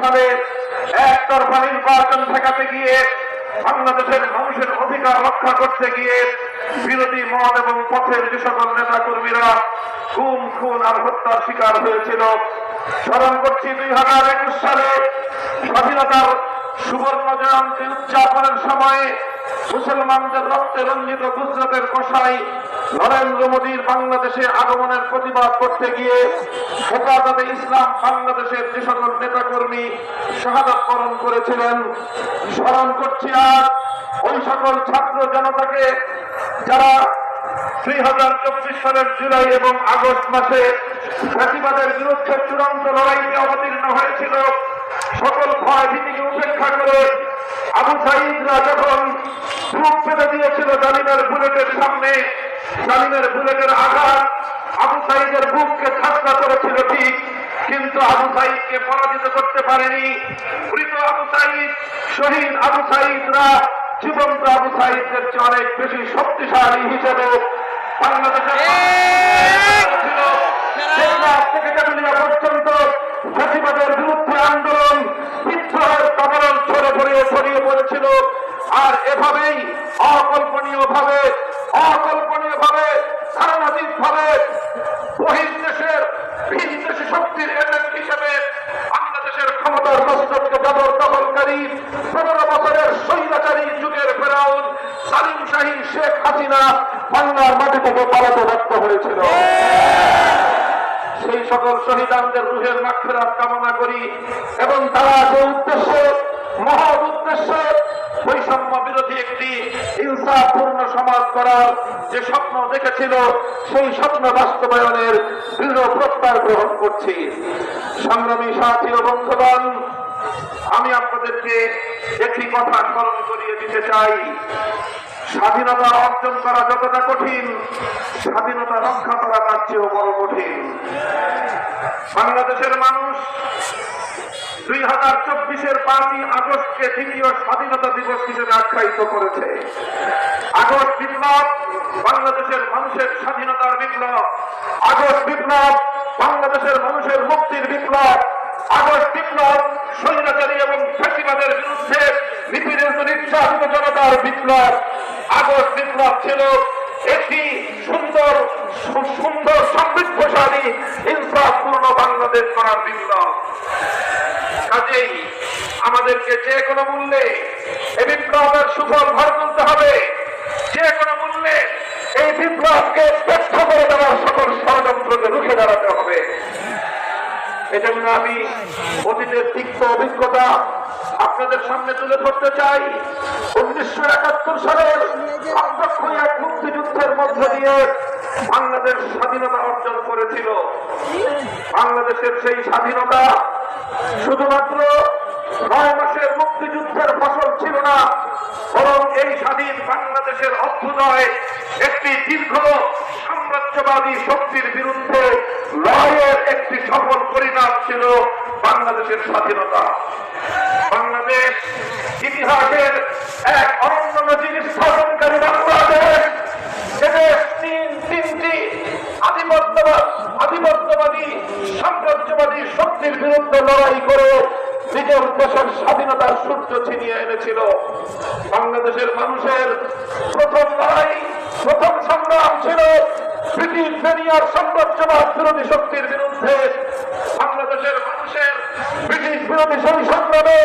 সালে একতরফা নির্বাচন ঠেকাতে গিয়ে বাংলাদেশের মানুষের অধিকার রক্ষা করতে গিয়ে বিরোধী মত এবং পথের যে সকল নেতা কর্মীরা খুন খুন আর হত্যার শিকার হয়েছিল। স্মরণ করছি দুই হাজার একুশ সালে স্বাধীনতার সুবর্ণ জয়ন্তী উদযাপনের সময়ে মুসলমানদের রক্তে রঞ্জিত গুজরাটের কষাই নরেন্দ্র মোদীর বাংলাদেশে আগমনের প্রতিবাদ করতে গিয়ে হেফাজতে ইসলাম বাংলাদেশের যে সকল নেতাকর্মী শাহাদত বরণ করেছিলেন, স্মরণ করছি আর ওই সকল ছাত্র জনতাকে যারা দুই হাজার চব্বিশ সালের জুলাই এবং আগস্ট মাসে ফ্যাসিবাদের বিরুদ্ধে চূড়ান্ত লড়াইতে অবতীর্ণ হয়েছিল, সকল ভয় ভীতিকে উপেক্ষা করে আবু সাইদরা যখন বুক পেতে দিয়েছিল জালিমের বুলেটের সামনে জালিমের বুলেটের আঘাত আবু সাইদের বুককে ধাক্কা করেছিল ঠিক কিন্তু আবু সাইদকে পরাজিত করতে পারেনি। মৃত আবু সাইদ শহীদ আবু সাইদরা জীবন্ত আবু সাইদের চেয়ে অনেক বেশি শক্তিশালী হিসেবে বাংলাদেশের পর্যন্ত ফ্যাসিবাদের বিরুদ্ধে আন্দোলন বিদ্রোহের কবরল ছড়ে পড়িয়ে ছড়িয়ে পড়েছিল আর এভাবেই অকল্পনীয় ভাবে অকল্পনীয় ভাবে ধারণাতীত ভাবে বহির দেশের ভিন দেশে শক্তির এজেন্ট হিসেবে বাংলাদেশের ক্ষমতার মস্তককে জবর দখলকারী পনেরো বছরের স্বৈরাচারী যুগের ফেরাউন সালিম শাহী শেখ হাসিনা বাংলার মাটি থেকে পালাতে ব্যর্থ হয়েছিল। সেই সকল শহীদানদের রুহের মাক্ষেরাত কামনা করি এবং তারা যে উদ্দেশ্যে মহৎ উদ্দেশ্যে, বৈষম্য বিরোধী একটি হিংসাপূর্ণ সমাজ করার যে স্বপ্ন দেখেছিল, সেই স্বপ্ন বাস্তবায়নের দৃঢ় প্রত্যয় গ্রহণ করছি। সংগ্রামী সাথী ও বন্ধুগণ, আমি আপনাদেরকে একটি কথা স্মরণ করিয়ে দিতে চাই। স্বাধীনতা অর্জন করা যতটা কঠিন, স্বাধীনতা রক্ষা করা তার চেয়েও বড় কঠিন। বাংলাদেশের মানুষ দুই হাজার চব্বিশের পাঁচই আগস্টকে দ্বিতীয় স্বাধীনতা দিবস হিসেবে আখ্যায়িত করেছে। আগস্ট বিপ্লব বাংলাদেশের মানুষের স্বাধীনতার বিপ্লব। আগস্ট বিপ্লব বাংলাদেশের মানুষের মুক্তির বিপ্লব। আগস্ট বিপ্লব স্বৈরাচারী এবং ফ্যাসিবাদের বিরুদ্ধে নিপীড়িত নির্যাতিত জনতার বিপ্লব। আগস্ট ছিল একটি সুন্দর সুন্দর সমৃদ্ধশালী ইনসাফপূর্ণ বাংলাদেশ করার বিপ্লব। কাজেই আমাদেরকে যে কোনো মূল্যে এই বিপ্লবের সুফল ভর তুলতে হবে। যে কোনো মূল্যে এই বিপ্লবকে ব্যর্থ করে দেওয়ার সকল ষড়যন্ত্রকে রুখে দাঁড়াতে হবে। এজন্য আমি অতীতের তিক্ত অভিজ্ঞতা আপনাদের সামনে তুলে ধরতে চাই। উনিশশো একাত্তর সালের মুক্তিযুদ্ধের মধ্য দিয়ে বাংলাদেশ স্বাধীনতা অর্জন করেছিল। বাংলাদেশের সেই স্বাধীনতা শুধুমাত্র নয় মাসের মুক্তিযুদ্ধের ফসল ছিল না, বরং এই স্বাধীন বাংলাদেশের অভ্যুদয় একটি দীর্ঘ সাম্রাজ্যবাদী শক্তির বিরুদ্ধে লড়াইয়ের একটি সফল পরিণাম ছিল বাংলাদেশের স্বাধীনতা। বাংলাদেশ ইতিহাসের এক অনন্য নজির স্থাপনকারী বাংলাদেশ তিন তিনটি আধিপত্যবাদ, আধিপত্যবাদী, সাম্রাজ্যবাদী শক্তির বিরুদ্ধে লড়াই করে নিজের দেশের স্বাধীনতার সূর্য ছিনিয়ে এনেছিল। বাংলাদেশের মানুষের প্রথম লড়াই, প্রথম সংগ্রাম ছিল ব্রিটিশ বেনিয়ার সাম্রাজ্যবাদ বিরোধী শক্তির বিরুদ্ধে। বাংলাদেশের মানুষের ব্রিটিশ বিরোধী সেই সংগ্রামে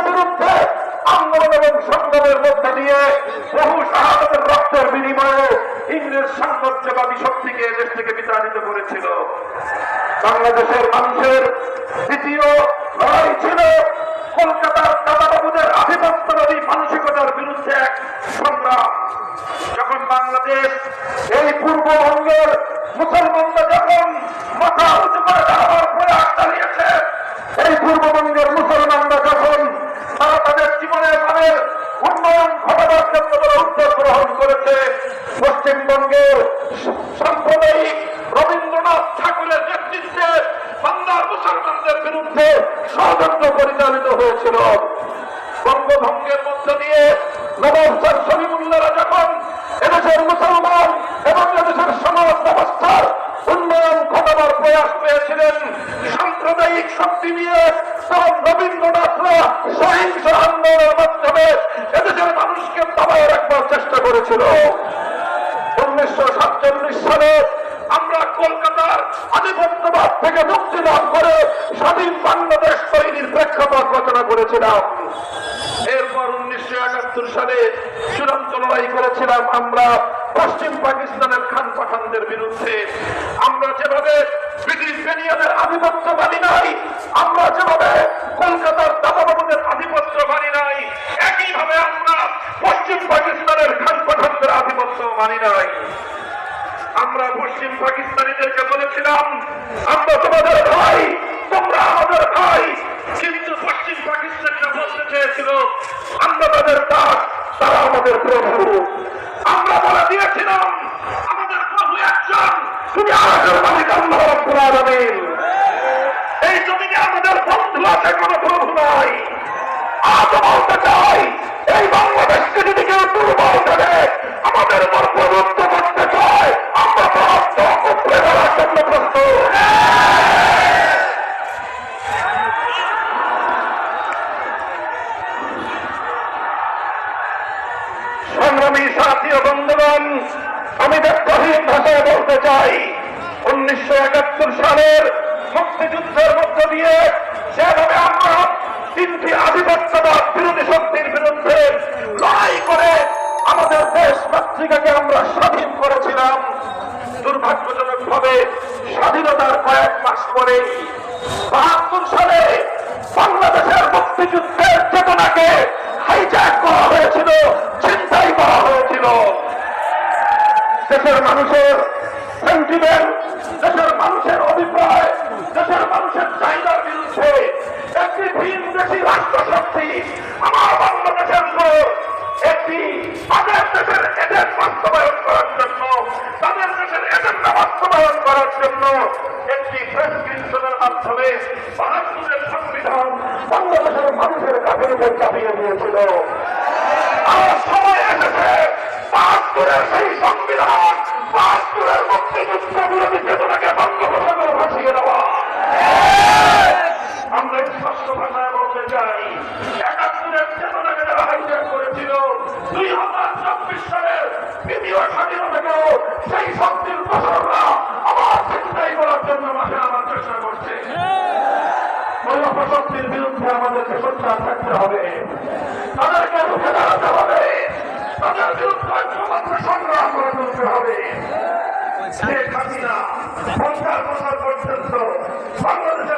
বিরুদ্ধে মধ্য দিয়ে বহু বিনিময়ে ইংরেজ করেছিল। বাংলাদেশের মানুষের দ্বিতীয় লড়াই ছিল কলকাতার দাদাবাবুদের আধিপত্যবাদী মানসিকতার বিরুদ্ধে এক সংগ্রাম যখন বাংলাদেশ এই পূর্ববঙ্গের মুসলমানরা যখন মাথা উঁচু করে দাঁড়াবার প্রয়াস চালিয়েছে এই পূর্ববঙ্গের মুসলমানরা যখন তারা তাদের জীবনের মানের উন্নয়ন ঘটাবার জন্য তারা উদ্যোগ গ্রহণ করেছে পশ্চিমবঙ্গের সাম্প্রদায়িক রবীন্দ্রনাথ ঠাকুরের নেতৃত্বে বাংলার মুসলমানদের বিরুদ্ধে ষড়যন্ত্র পরিচালিত হয়েছিল। বঙ্গভঙ্গের মধ্য দিয়ে নবাব স্যার যখন এদেশের মুসলমান এবং এদেশের সমাজ ব্যবস্থার উন্নয়ন ঘটাবার প্রয়াস পেয়েছিলেন, সাম্প্রদায়িক শক্তি নিয়ে তখন রবীন্দ্রনাথরা সহিংস আন্দোলনের মাধ্যমে এদেশের মানুষকে দাবায় রাখবার চেষ্টা করেছিল। উনিশশো সাতচল্লিশ সালে আমরা কলকাতার আধিপত্যবাদ থেকে মুক্তি লাভ করে স্বাধীন বাংলাদেশ তৈরির প্রেক্ষাপট রচনা করেছিলাম। এরপর উনিশশো একাত্তর সালে চূড়ান্ত লড়াই করেছিলাম আমরা পশ্চিম পাকিস্তানের খান পাঠানদের বিরুদ্ধে। আমরা যেভাবে ব্রিটিশ বেনিয়াদের আধিপত্য মানি নাই, আমরা যেভাবে কলকাতার দাদাবাবুদের আধিপত্য মানি নাই একইভাবে আমরা পশ্চিম পাকিস্তানের খান পাঠানদের আধিপত্য মানি নাই আমরা পশ্চিম পাকিস্তানিদেরকে বলেছিলাম, আমরা তোমাদের ভাই, তোমরা আমাদের ভাই। কিন্তু পশ্চিম পাকিস্তানিরা বলতে চেয়েছিল, আমরা তাদের দাস, তারা আমাদের প্রভু। আমরা বলে দিয়েছিলাম, আমাদের প্রভু একজন, তুমি আমাদের মালিক আল্লাহ রাব্বুল এই জমিনে আমাদের বন্ধু আছে, কোনো প্রভু নাই। আজ বলতে চাই, এই বাংলাদেশকে যদি কেউ দুর্বল করে আমাদের উপর প্রভুত্ব করতে চায় আমরা প্রভুত্ব উপরে করার জন্য প্রস্তুত সংগ্রামী সাথী ও বন্ধুগণ, আমি ব্যক্তহীন ভাষায় বলতে চাই, উনিশশো একাত্তর সালের মুক্তিযুদ্ধের মধ্য দিয়ে যেভাবে আমরা তিনটি আধিপত্যবাদ বিরোধী শক্তির বিরুদ্ধে লড়াই করে আমাদের দেশ মাতৃকাকে আমরা স্বাধীন করেছিলাম দুর্ভাগ্যজনক ভাবে স্বাধীনতার কয়েক মাস পরে বাহাত্তর সালে বাংলাদেশের মুক্তিযুদ্ধের চেতনাকে হাইজ্যাক করা হয়েছিল চিন্তাই করা হয়েছিল দেশের মানুষের সেন্টিমেন্ট দেশের মানুষের অভিপ্রায়, দেশের মানুষের চাহিদার বিরুদ্ধে একটি ভিন দেশি রাষ্ট্রশক্তি আমার বাংলাদেশের উপর একটি তাদের দেশের এজেন্ট বাস্তবায়ন করার জন্য, তাদের দেশের এজেন্ডা বাস্তবায়ন করার জন্য একটি প্রেসক্রিপশনের মাধ্যমে বাহাত্তরের সংবিধান বাংলাদেশের মানুষের কাছে চাপিয়ে দিয়েছিল। সোচ্চার থাকতে হবে। তাদেরকে রুখে দাঁড়াতে হবে। তাদের বিরুদ্ধে সংগ্রাম করে তুলতে হবে। শেখ হাসিনা পঞ্চাশ বছর পর্যন্ত বাংলাদেশের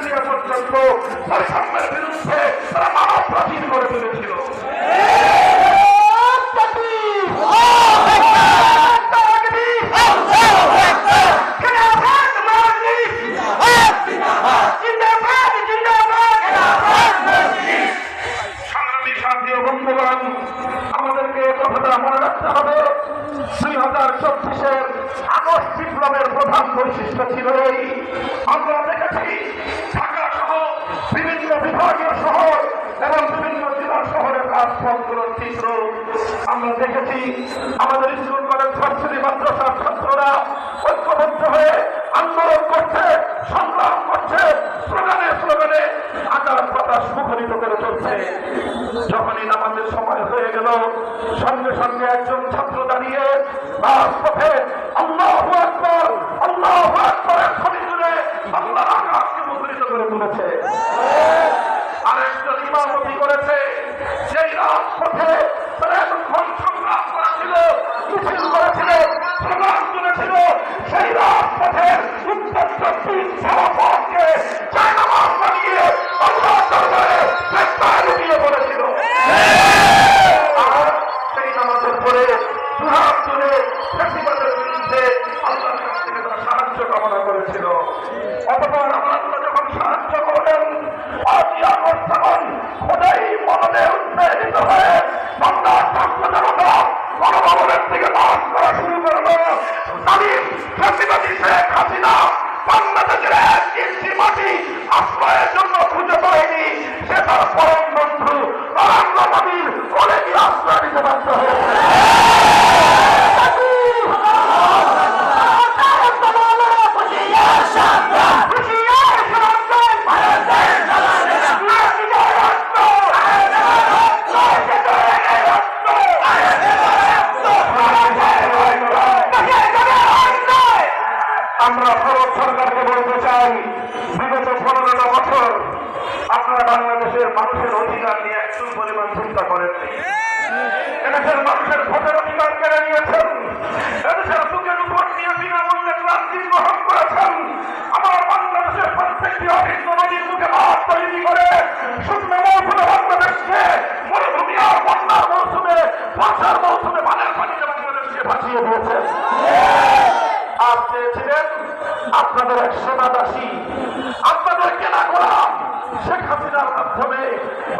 দাঁড়িয়ে পর্যন্ত বৈষম্যের বিরুদ্ধে তারা মানব করে তুলেছিল আমাদেরকে কথাটা মনে রাখতে হবে। দুই হাজার চব্বিশের আগস্ট বিপ্লবের প্রধান বৈশিষ্ট্য ছিল এই। আমরা দেখেছি ঢাকা সহ বিভিন্ন বিভাগীয় শহর এবং বিভিন্ন জেলা শহরের কাজকর্মগুলোর চিত্র। আমরা দেখেছি আমাদের স্কুল, কলেজ ছাত্রী মাদ্রাসার ছাত্ররা ঐক্যবদ্ধ হয়ে আন্দোলন করছে, সংগ্রাম করছে, স্লোগানে স্লোগানে আকার বাতাস সুখরিত করে চলছে। যখনই নামাজের সময় হয়ে গেল, সঙ্গে সঙ্গে একজন ছাত্র দাঁড়িয়ে রাজপথে আল্লাহ Allahu দেশের মানুষের ভোটের অধিকার কেড়ে নিয়েছেন। এদেশের সুখের উপর নিয়ে বিনামূল্যে প্লাস্টিক গ্রহণ করেছেন। আমার বাংলাদেশের প্রত্যেকটি অভিন্ন নদীর বুকে মাছ তৈরি করে শুকনো মৌসুমে বাংলাদেশকে। মরুভূমি আর বন্যার মৌসুমে বর্ষার মৌসুমে বানের পানিতে বাংলাদেশকে আর চেয়েছিলেন আপনাদের এক সেনাদাসী আপনাদের কেনা গোলাম শেখ হাসিনার মাধ্যমে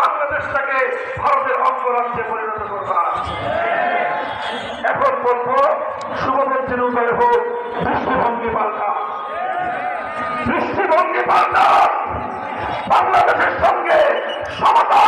বাংলাদেশটাকে ভারতের অঙ্গরাজ্যে পরিণত যেন উদয় হোক দৃষ্টিভঙ্গি পাল্টা। দৃষ্টিভঙ্গি পাল্টা। বাংলাদেশের সঙ্গে সমতা